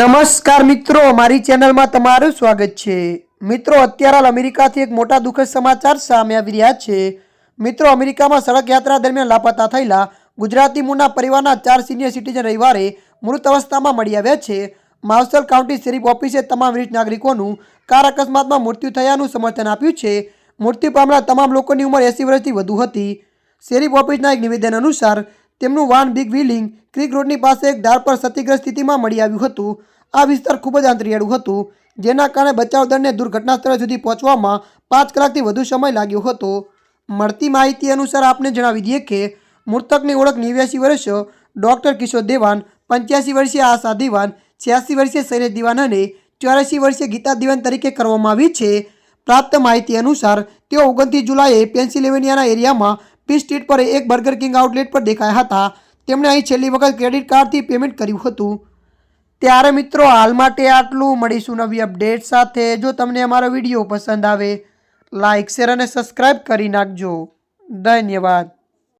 નમસ્કાર મિત્રો, મારી ચેનલમાં તમારું સ્વાગત છે. મિત્રો, અત્યારે હાલ અમેરિકાથી એક મોટા દુઃખદ સમાચાર સામે આવી રહ્યા છે. મિત્રો, અમેરિકામાં સડક યાત્રા દરમિયાન લાપતા થયેલા ગુજરાતી મૂળના પરિવારના ચાર સિનિયર સિટીઝન રવિવારે મૃત અવસ્થામાં મળી આવ્યા છે. માવસલ કાઉન્ટી શેરીફ ઓફિસે તમામ વરિષ્ઠ નાગરિકોનું કાર અકસ્માતમાં મૃત્યુ થયાનું સમર્થન આપ્યું છે. મૃત્યુ પામનાર તમામ લોકોની ઉંમર એંસી વર્ષથી વધુ હતી. શેરીફ ઓફિસના એક નિવેદન અનુસાર તેમનું વાહન બિગ વ્હીલિંગ ક્રિક રોડની પાસે એક ધાર પર ક્ષતિગ્રસ્ત સ્થિતિમાં મળી આવ્યું હતું. આ વિસ્તાર ખૂબ જ આંતરિયાળું હતું, જેના કારણે બચાવ દળને દુર્ઘટના સ્થળ સુધી પહોંચવામાં પાંચ કલાકથી વધુ સમય લાગ્યો હતો. મળતી માહિતી અનુસાર આપને જણાવી દઈએ કે, મૃતકની ઓળખ નેવ્યાસી વર્ષ ડૉક્ટર કિશોર દેવાન, પંચ્યાસી વર્ષીય આશા દેવાન, છ્યાસી વર્ષીય શૈલેષ દિવાન અને ચોરાસી વર્ષીય ગીતા દિવાન તરીકે કરવામાં આવી છે. પ્રાપ્ત માહિતી અનુસાર, તેઓ ઓગણત્રીસ જુલાઈએ પેન્સિલ્વેનિયાના એરિયામાં પી સ્ટ્રીટ પર એક બર્ગર કિંગ આઉટલેટ પર દેખાયા હતા. તેમણે અહીં છેલ્લી વખત ક્રેડિટ કાર્ડથી પેમેન્ટ કર્યું હતું. ત્યારે મિત્રો, હાલ માટે આટલું. મળીશું નવી અપડેટ સાથે. જો તમને અમારો વીડિયો પસંદ આવે લાઇક શેર અને સબસ્ક્રાઈબ કરી નાખજો. ધન્યવાદ.